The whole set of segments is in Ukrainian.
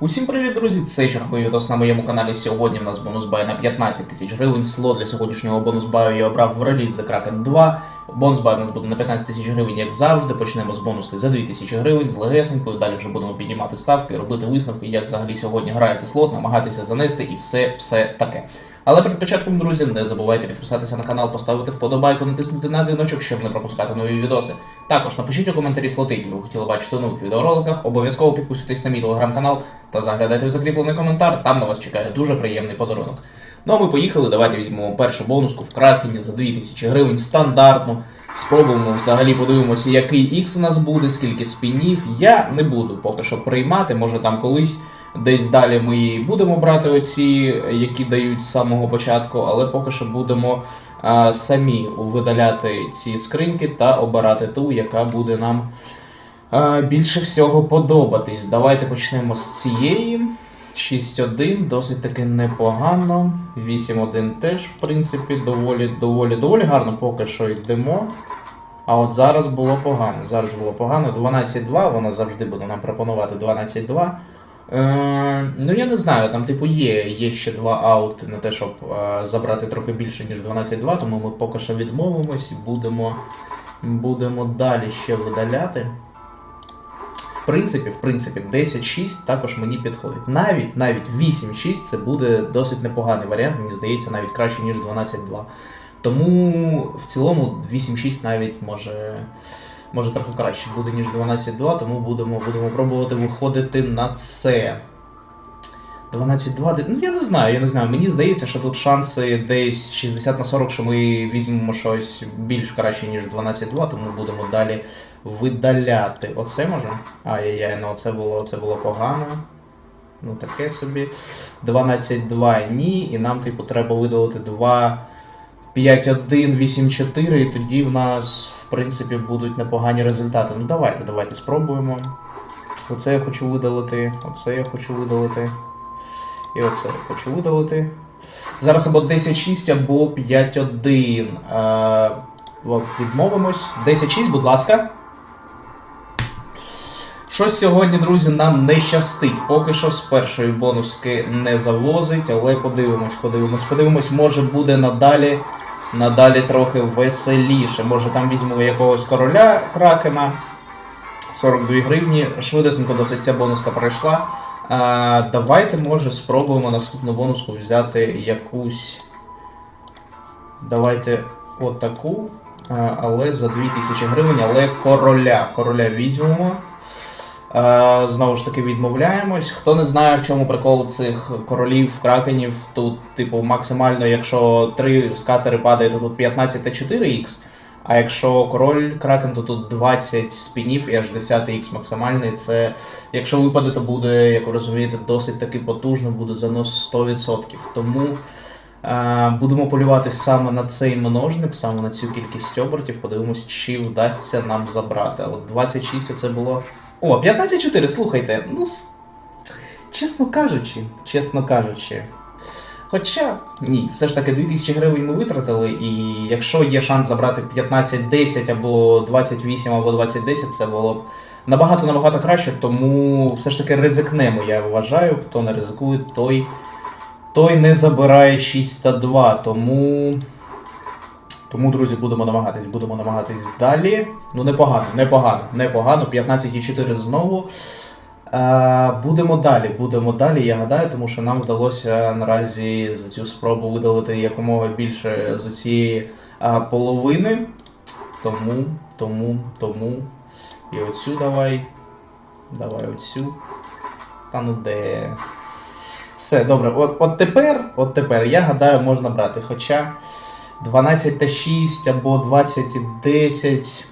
Усім привіт, друзі! Це черговий відос на моєму каналі. Сьогодні в нас бонус бай на 15 тисяч гривень. Слот для сьогоднішнього бонус баю я обрав в реліз за Kraken 2. Бонус бай у нас буде на 15 тисяч гривень, як завжди. Почнемо з бонуски за 2 тисячі гривень, з легесенькою. Далі вже будемо піднімати ставки, робити висновки, як взагалі сьогодні грається слот, намагатися занести і все, все таке. Але перед початком, друзі, не забувайте підписатися на канал, поставити вподобайку, натиснути на дзвіночок, щоб не пропускати нові відоси. Також напишіть у коментарі слоти, які ви хотіли бачити у нових відеороликах. Обов'язково підписуйтесь на мій телеграм-канал та заглядайте в закріплений коментар. Там на вас чекає дуже приємний подарунок. Ну а ми поїхали. Давайте візьмемо першу бонуску в кракені за 2000 гривень стандартну. Спробуємо взагалі подивимося, який X у нас буде, скільки спінів. Я не буду поки що приймати, може там колись. Десь далі ми і будемо брати оці, які дають з самого початку, але поки що будемо а, самі видаляти ці скриньки та обирати ту, яка буде нам а, більше всього подобатись. Давайте почнемо з цієї. 6-1, досить таки непогано. 8-1 теж, в принципі, доволі, доволі, доволі гарно поки що йдемо. А от зараз було погано. Зараз було погано. 12-2, воно завжди буде нам пропонувати 12-2. Е, ну я не знаю, там типу є, є ще два аути на те, щоб е, забрати трохи більше, ніж 12-2, тому ми поки що відмовимось будемо, будемо далі ще видаляти. В принципі, в принципі, 10-6 також мені підходить. Навіть навіть 8-6 це буде досить непоганий варіант, мені здається, навіть краще, ніж 12-2. Тому в цілому 8-6 навіть може, може трохи краще буде, ніж 12-2, тому будемо, будемо пробувати виходити на це. 12-2, ну я не знаю, я не знаю. Мені здається, що тут шанси десь 60 на 40, що ми візьмемо щось більш краще, ніж 12-2, тому будемо далі видаляти. Оце може? Ай-яй-яй, ну це було, це було погано. Ну таке собі. 12-2 ні, і нам, типу, треба видалити 2. 5-1, 8-4, і тоді в нас, принципі, будуть непогані результати. Ну давайте, давайте спробуємо. Оце я хочу видалити, оце я хочу видалити. І оце я хочу видалити. Зараз або 10-6, або 5-1. Е, відмовимось. 10-6, будь ласка. Щось сьогодні, друзі, нам не щастить. Поки що з першої бонуски не завозить, але подивимось, подивимось, подивимось, може буде надалі, надалі трохи веселіше. Може там візьмемо якогось короля кракена. 42 гривні. Швидесенько досить ця бонуска пройшла. А, давайте, може, спробуємо наступну бонуску взяти якусь. Давайте отаку. Але за 2000 гривень, але короля. Короля візьмемо. Е, Знову ж таки відмовляємось. Хто не знає, в чому прикол цих королів, кракенів, тут, типу, максимально, якщо три скатери падає, то тут 15 та 4х. А якщо король кракен, то тут 20 спінів і аж 10х максимальний. Це, якщо випаде, то буде, як ви розумієте, досить таки потужно, буде занос 100%. Тому е, будемо полювати саме на цей множник, саме на цю кількість обертів. Подивимось, чи вдасться нам забрати. От 26 це було. О, 15-4, слухайте. Ну, чесно кажучи, чесно кажучи. Хоча ні, все ж таки 2000 гривень ми витратили, і якщо є шанс забрати 15-10 або 28 або 20-10, це було б набагато набагато краще, тому все ж таки ризикнемо, я вважаю. Хто не ризикує, той, той не забирає 6 та 2. Тому. Тому, друзі, будемо намагатись, будемо намагатись далі. Ну, непогано, непогано, непогано. 15,4 знову. Е, будемо далі, будемо далі, я гадаю, тому що нам вдалося наразі за цю спробу видалити якомога більше з цієї е, половини. Тому, тому, тому. І оцю давай. Давай оцю. Та ну де. Все, добре. От, от тепер, от тепер, я гадаю, можна брати. Хоча 12 та 6 або 20 і 10.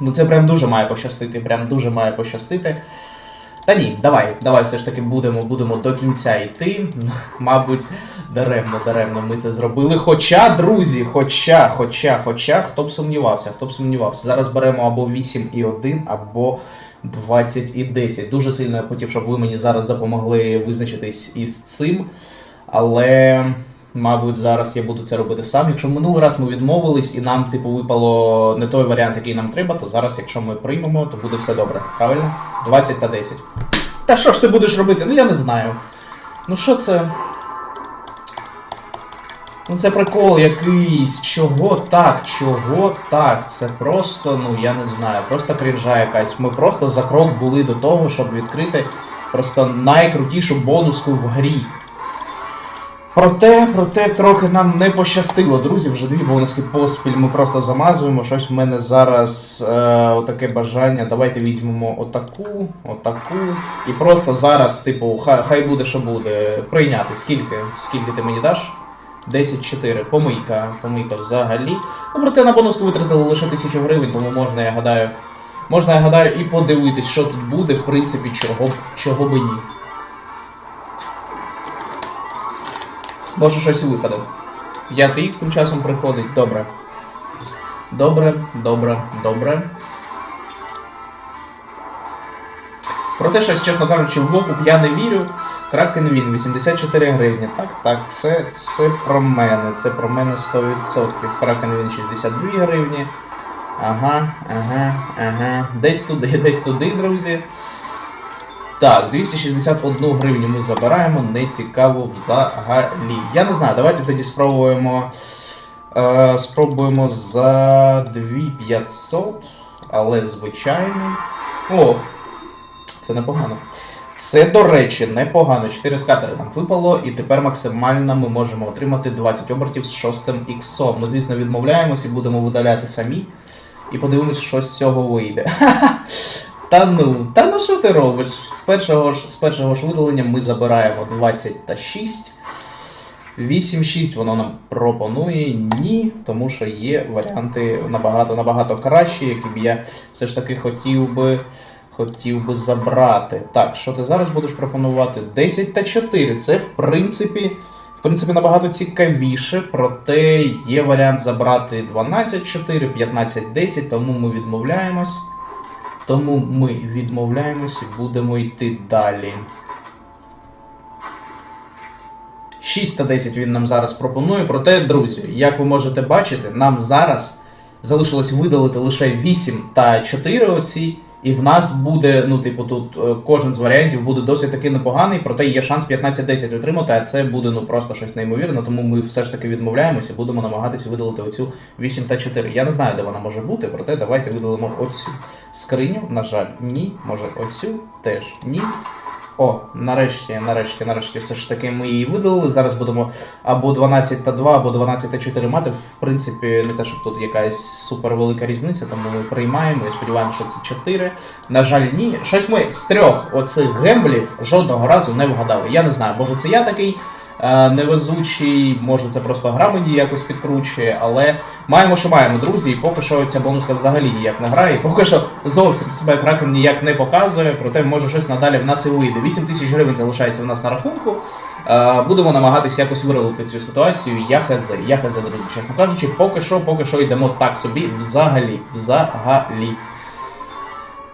Ну це прям дуже має пощастити. Прям дуже має пощастити. Та ні, давай, давай все ж таки будемо, будемо до кінця йти. Мабуть, даремно, даремно ми це зробили. Хоча, друзі, хоча, хоча, хоча, хто б сумнівався, хто б сумнівався. Зараз беремо або 8 і 1, або 20 і 10. Дуже сильно я хотів, щоб ви мені зараз допомогли визначитись із цим. Але, мабуть, зараз я буду це робити сам. Якщо минулий раз ми відмовились і нам, типу, випало не той варіант, який нам треба, то зараз, якщо ми приймемо, то буде все добре. Правильно? 20 та 10. Та що ж ти будеш робити? Ну я не знаю. Ну що це? Ну це прикол якийсь. Чого так? Чого так? Це просто, ну я не знаю, просто крінжа якась. Ми просто за крок були до того, щоб відкрити просто найкрутішу бонуску в грі. Проте, проте трохи нам не пощастило, друзі. Вже дві бонуски поспіль ми просто замазуємо. Щось в мене зараз е, отаке бажання. Давайте візьмемо отаку, отаку. І просто зараз, типу, хай, хай буде, що буде. Прийняти. Скільки? Скільки ти мені даш? 10-4. Помийка. Помийка взагалі. Ну, проте на бонуску витратили лише 1000 гривень, тому можна, я гадаю. Можна, я гадаю, і подивитись, що тут буде, в принципі, чого, чого би ні. Може щось і випаде. 5х тим часом приходить. Добре. Добре, добре, добре. Проте щось, чесно кажучи, в окуп я не вірю. Кракен він 84 гривні. Так, так, це, це про мене. Це про мене 100%. Кракен він 62 гривні. Ага, ага, ага. Десь туди, десь туди, друзі. Так, 261 гривню ми забираємо, не цікаво взагалі. Я не знаю, давайте тоді спробуємо. Е, спробуємо за 2500, але звичайно. О! Це непогано. Це, до речі, непогано. 4 скатери нам випало, і тепер максимально ми можемо отримати 20 обертів з 6 іксом. Ми, звісно, відмовляємось і будемо видаляти самі. І подивимось, що з цього вийде. Та ну, та ну що ти робиш? З першого ж, з першого ж видалення ми забираємо 20 та 6. 8-6 воно нам пропонує ні, тому що є варіанти набагато набагато кращі, які б я все ж таки хотів би, хотів би забрати. Так, що ти зараз будеш пропонувати? 10 та 4. Це в принципі. В принципі, набагато цікавіше, проте є варіант забрати 12-4, 15-10, тому ми відмовляємось. Тому ми відмовляємося і будемо йти далі. 6 та 10 він нам зараз пропонує. Проте, друзі, як ви можете бачити, нам зараз залишилось видалити лише 8 та 4 оці. І в нас буде, ну, типу, тут е, кожен з варіантів буде досить таки непоганий, проте є шанс 15-10 отримати, а це буде ну просто щось неймовірне, тому ми все ж таки відмовляємося і будемо намагатися видалити оцю 8 та 4. Я не знаю, де вона може бути, проте давайте видалимо оцю скриню. На жаль, ні. Може, оцю теж ні. О, нарешті, нарешті, нарешті, все ж таки ми її видалили. Зараз будемо або 12 та 2, або 12 та 4 мати. В принципі, не те, щоб тут якась супервелика різниця, тому ми приймаємо і сподіваємося, що це 4. На жаль, ні. Щось ми з трьох оцих гемблів жодного разу не вгадали. Я не знаю, може це я такий. Е, Невезучий, може це просто гра мені якось підкручує, але маємо, що маємо, друзі, і поки що ця бонуска взагалі ніяк не грає, поки що зовсім себе кракен ніяк не показує, проте може щось надалі в нас і вийде. 8 тисяч гривень залишається в нас на рахунку. Е, Будемо намагатися якось вирулити цю ситуацію. Я хз, я хз, друзі, чесно кажучи, поки що, поки що йдемо так собі взагалі. Взагалі.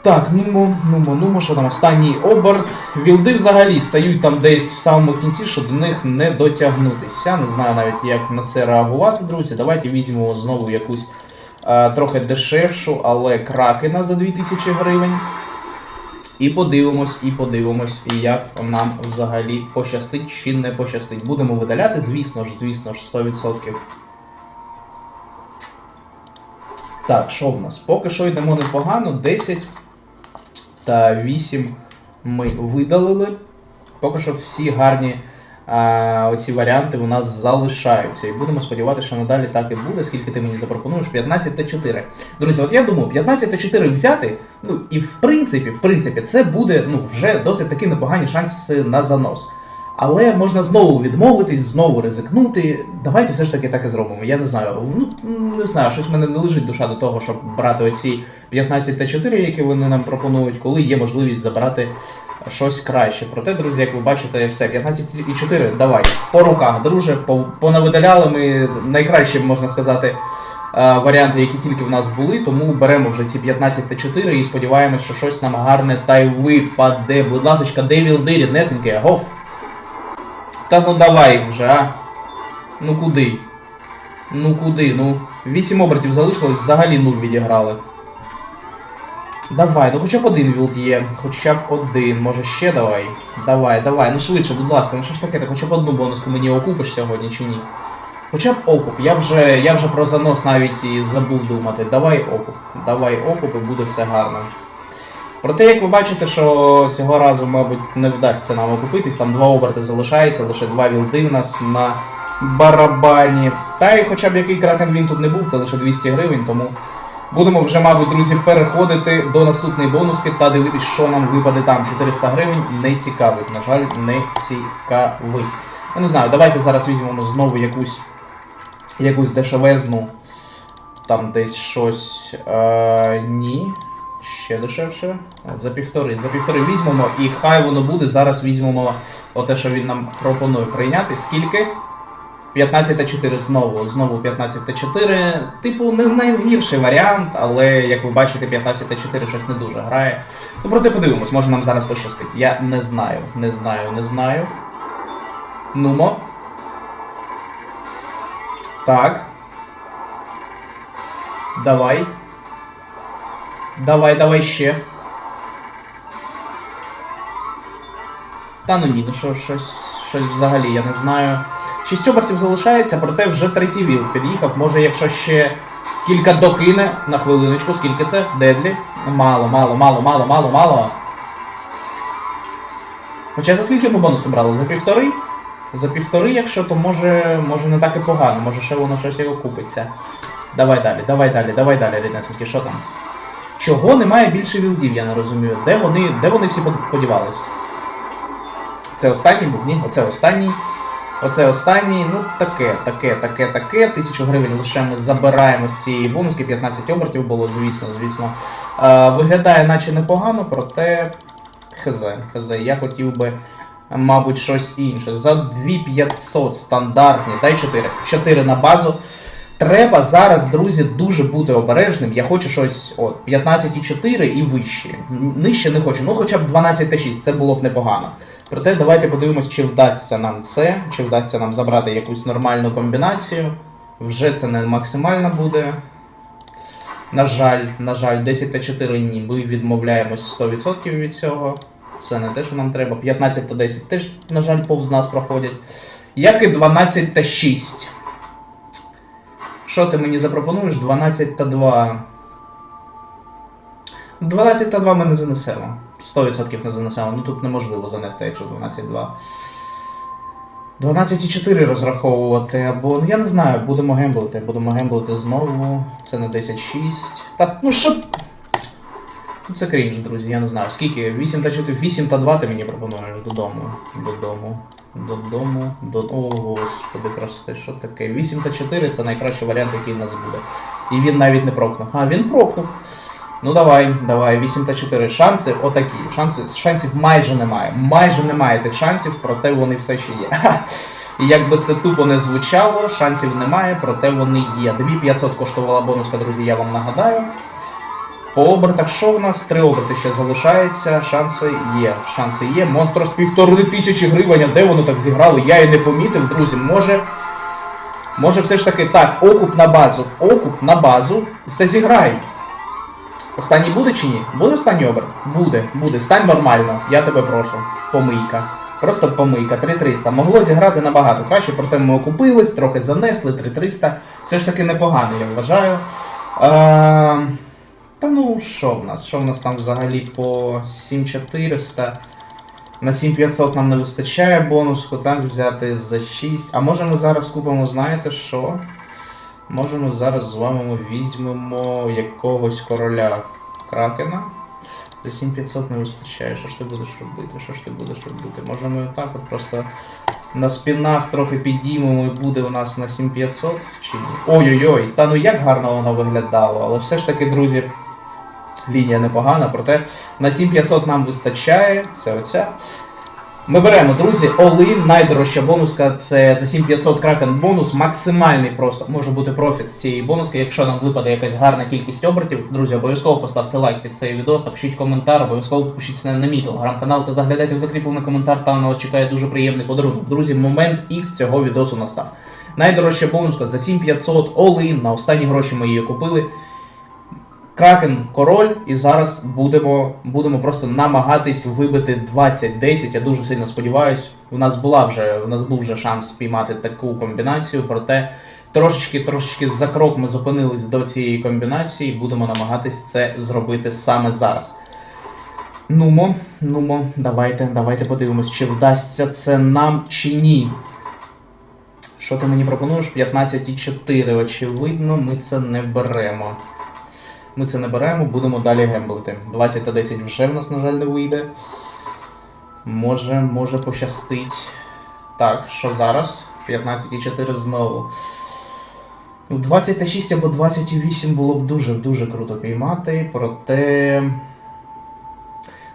Так, нумо, нумо, нумо, що там останній оберт. Вілди взагалі стають там десь в самому кінці, щоб до них не дотягнутися. Не знаю навіть, як на це реагувати, друзі. Давайте візьмемо знову якусь е, трохи дешевшу, але кракена за 2000 гривень. І подивимось, і подивимось, як нам взагалі пощастить чи не пощастить. Будемо видаляти, звісно ж, звісно ж, 100%. Так, що в нас? Поки що йдемо непогано. 10 та 8 ми видалили. Поки що всі гарні а, оці варіанти у нас залишаються. І будемо сподіватися, що надалі так і буде, скільки ти мені запропонуєш, 15 та 4. Друзі, от я думаю, 15 та 4 взяти, ну і в принципі, в принципі, це буде ну, вже досить таки непогані шанси на занос. Але можна знову відмовитись, знову ризикнути. Давайте все ж таки так і зробимо. Я не знаю. Ну не знаю, щось в мене не лежить душа до того, щоб брати оці 15 та 4, які вони нам пропонують, коли є можливість забрати щось краще. Проте, друзі, як ви бачите, все, 15 і 4, давай. По руках, друже, понавидаляли ми найкращі, можна сказати, е, варіанти, які тільки в нас були, тому беремо вже ці 15 та 4 і сподіваємось, що щось нам гарне та й випаде. Будь ласка, Девіл Ди, ріднесенький, агов. Та ну давай вже, а. Ну куди? Ну куди? Ну. 8 обертів залишилось, взагалі нуль відіграли. Давай, ну хоча б один вілд є, хоча б один, може ще давай. Давай, давай, ну швидше, будь ласка, ну що ж таке, ти хоча б одну бонуску мені окупиш сьогодні чи ні? Хоча б окуп, я вже, я вже про занос навіть і забув думати. Давай окуп, давай окуп і буде все гарно. Проте, як ви бачите, що цього разу, мабуть, не вдасться нам окупитись, там два оберти залишається, лише два вілди в нас на барабані. Та й хоча б який кракен він тут не був, це лише 200 гривень, тому будемо вже, мабуть, друзі, переходити до наступної бонуски та дивитись, що нам випаде там. 400 гривень не цікавить, на жаль, не цікавить. Я не знаю, давайте зараз візьмемо знову якусь, якусь дешевезну. Там десь щось. Е, ні. Ще дешевше. От, за півтори. За півтори візьмемо, і хай воно буде. Зараз візьмемо оте, що він нам пропонує прийняти. Скільки? 15 та 4 знову. Знову 15 та 4. Типу, не найгірший варіант, але як ви бачите, 15 та 4 щось не дуже грає. Ну, проте подивимось, може нам зараз пощастить. Я не знаю, не знаю, не знаю. Нумо. Так. Давай. Давай, давай ще. Та ну ні, ну що, щось, щось взагалі, я не знаю. Шість обертів залишається, проте вже третій вілд під'їхав. Може, якщо ще кілька докине на хвилиночку, скільки це? Дедлі? Мало, мало, мало, мало, мало, мало. Хоча за скільки ми бонус брали? За півтори? За півтори, якщо, то може, може не так і погано, може ще воно щось і окупиться. Давай далі, давай далі, давай далі, ріднесеньки, що там? Чого немає більше вілдів, я не розумію. Де вони, де вони всі под- подівались? Це останній був, ні? Оце останній. Оце останній, ну таке, таке, таке, таке. Тисячу гривень лише ми забираємо з цієї бонуски, 15 обертів було, звісно, звісно. Е, виглядає наче непогано, проте. Хз, хз, я хотів би, мабуть, щось інше. За 2500 стандартні, дай 4. 4 на базу. Треба зараз, друзі, дуже бути обережним. Я хочу щось от 15,4 і вище. Нижче не хочу. Ну хоча б 12,6, це було б непогано. Проте давайте подивимось, чи вдасться нам це, чи вдасться нам забрати якусь нормальну комбінацію. Вже це не максимально буде. На жаль, на жаль, 10 та 4 ні. Ми відмовляємось 100% від цього. Це не те, що нам треба. 15 та 10 теж, на жаль, повз нас проходять. Як і 12 та 6. Що ти мені запропонуєш? 12 та 2. 12 та 2 ми не занесемо. 100% не занесемо. Ну тут неможливо занести, якщо 12 2. 12,4 розраховувати, або. Ну я не знаю, будемо гемблити. Будемо гемблити знову. Це на 10,6. Та ну що. Ну, Це крінж, друзі, я не знаю. Скільки? 8 та 4, 8 та 2 ти мені пропонуєш додому. Додому. Додому. До... О, господи, прости, що таке? 8 та 4 це найкращий варіант, який в нас буде. І він навіть не прокнув. А, він прокнув. Ну давай, давай, 8 та 4. Шанси отакі. Шанси, шансів майже немає. Майже немає тих шансів, проте вони все ще є. І як би це тупо не звучало, шансів немає, проте вони є. 2500 коштувала бонуска, друзі, я вам нагадаю. По обертах що в нас? Три оберти ще залишається. Шанси є. Шанси є. Монстрос півтори тисячі гривень, а де воно так зіграло? Я і не помітив, друзі. Може. Може все ж таки так, окуп на базу. Окуп на базу. Та зіграй. Останній буде чи ні? Буде останній оберт? Буде, буде. Стань нормально, я тебе прошу. Помийка. Просто помийка, 3300. Могло зіграти набагато краще, проте ми окупились, трохи занесли, 3300. Все ж таки непогано, я вважаю. Е, та ну, що в нас? Що в нас там взагалі по 7400? На 7500 нам не вистачає бонуску, так взяти за 6. А може ми зараз купимо, знаєте що? Можемо зараз з вами візьмемо якогось короля кракена. За 7500 не вистачає. Що ж ти будеш робити? Що ж ти будеш робити? Може ми так от просто на спінах трохи підіймемо і буде у нас на 7500 чи ні? Ой-ой-ой, та ну як гарно воно виглядало, але все ж таки, друзі, лінія непогана, проте на 7500 нам вистачає. Це оця. Ми беремо, друзі, All-in, найдорожча бонуска, це за 7500 кракен бонус, максимальний просто може бути профіт з цієї бонуски. Якщо нам випаде якась гарна кількість обертів, друзі, обов'язково поставте лайк під цей відео, напишіть коментар, обов'язково підпишіться на мій телеграм-канал та заглядайте в закріплений коментар, там на вас чекає дуже приємний подарунок. Друзі, момент X цього відосу настав. Найдорожча бонуска за 7500 All-in, на останні гроші ми її купили. Кракен король, і зараз будемо, будемо просто намагатись вибити 20-10. Я дуже сильно сподіваюсь. У нас була вже у нас був вже шанс спіймати таку комбінацію, проте трошечки трошечки за крок ми зупинились до цієї комбінації. Будемо намагатись це зробити саме зараз. Нумо, нумо, давайте, давайте подивимось, чи вдасться це нам чи ні. Що ти мені пропонуєш? 15,4. Очевидно, ми це не беремо. Ми це не будемо далі гемблити. 20 та 10 вже в нас, на жаль, не вийде. Може, може пощастить. Так, що зараз? 15,4 знову. Ну, 20 та 6 або 28 було б дуже-дуже круто піймати, проте.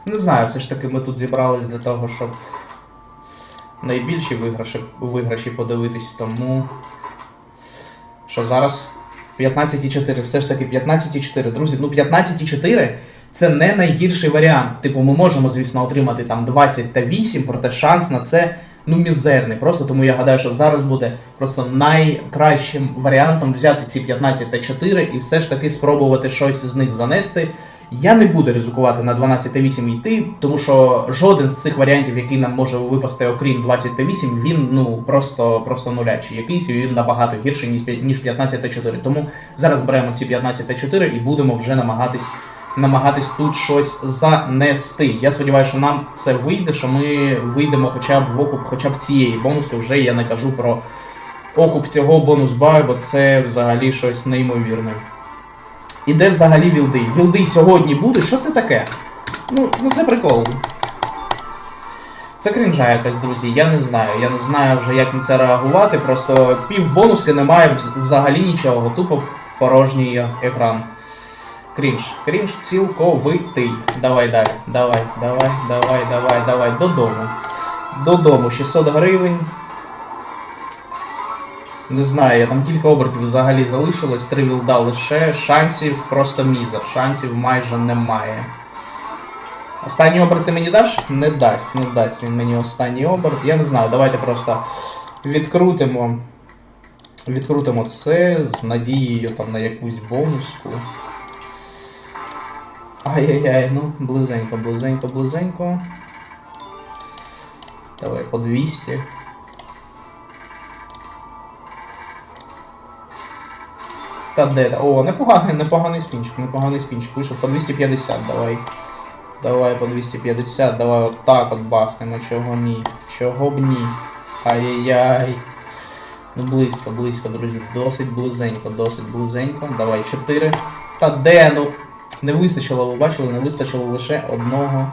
Не знаю, все ж таки ми тут зібрались для того, щоб найбільші виграші, виграші подивитись, тому. Що зараз? 15,4, все ж таки 15,4. Друзі, ну 15,4 це не найгірший варіант. Типу, ми можемо, звісно, отримати там 20 та 8, проте шанс на це ну мізерний. Просто тому я гадаю, що зараз буде просто найкращим варіантом взяти ці 15 та 4 і все ж таки спробувати щось з них занести. Я не буду ризикувати на 12 та 8 йти, тому що жоден з цих варіантів, який нам може випасти, окрім 20 та 8, він ну просто, просто нулячий якийсь, він набагато гірший, ніж, ніж 15 та 4. Тому зараз беремо ці 15 та 4 і будемо вже намагатись, намагатись тут щось занести. Я сподіваюся, що нам це вийде, що ми вийдемо хоча б в окуп, хоча б цієї бонуски. Вже я не кажу про окуп цього бонус баю, бо це взагалі щось неймовірне. І де взагалі вілди? Вілди сьогодні буде? Що це таке? Ну, ну це прикол. Це крінжа якась, друзі. Я не знаю. Я не знаю вже, як на це реагувати. Просто пів бонуски немає взагалі нічого. Тупо порожній екран. Крінж. Крінж цілковитий. Давай далі. Давай, давай, давай, давай, давай. Додому. Додому. 600 гривень. Не знаю, я там кілька обертів взагалі залишилось, три вілда лише. Шансів просто мізер. Шансів майже немає. Останній оберт ти мені даш? Не дасть, не дасть він мені останній оберт. Я не знаю, давайте просто відкрутимо. Відкрутимо це з надією там на якусь бонуску. Ай-яй-яй, ну, близенько, близенько, близенько. Давай по 200. Та де? О, непоганий, непоганий спінчик, непоганий спінчик. Вийшов по 250, давай. Давай по 250, давай от так от бахнемо, чого ні. Чого б ні. Ай-яй-яй. Ну близько, близько, друзі. Досить близенько, досить близенько. Давай, 4. Та де? Ну. Не вистачило, ви бачили, не вистачило лише одного.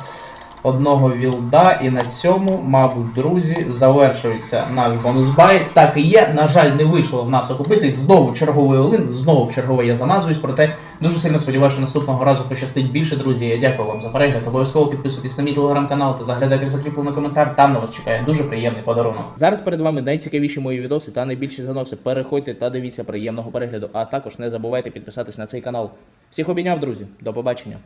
Одного вілда, і на цьому, мабуть, друзі, завершується наш бонус бай. Так і є. На жаль, не вийшло в нас окупитись. Знову черговий олин, знову в чергове я замазуюсь. Проте дуже сильно сподіваюся, що наступного разу пощастить більше, друзі. Я дякую вам за перегляд. Обов'язково підписуйтесь на мій телеграм-канал та заглядайте в закріплений коментар. Там на вас чекає дуже приємний подарунок. Зараз перед вами найцікавіші мої відоси та найбільші заноси. Переходьте та дивіться приємного перегляду. А також не забувайте підписатись на цей канал. Всіх обійняв, друзі. До побачення.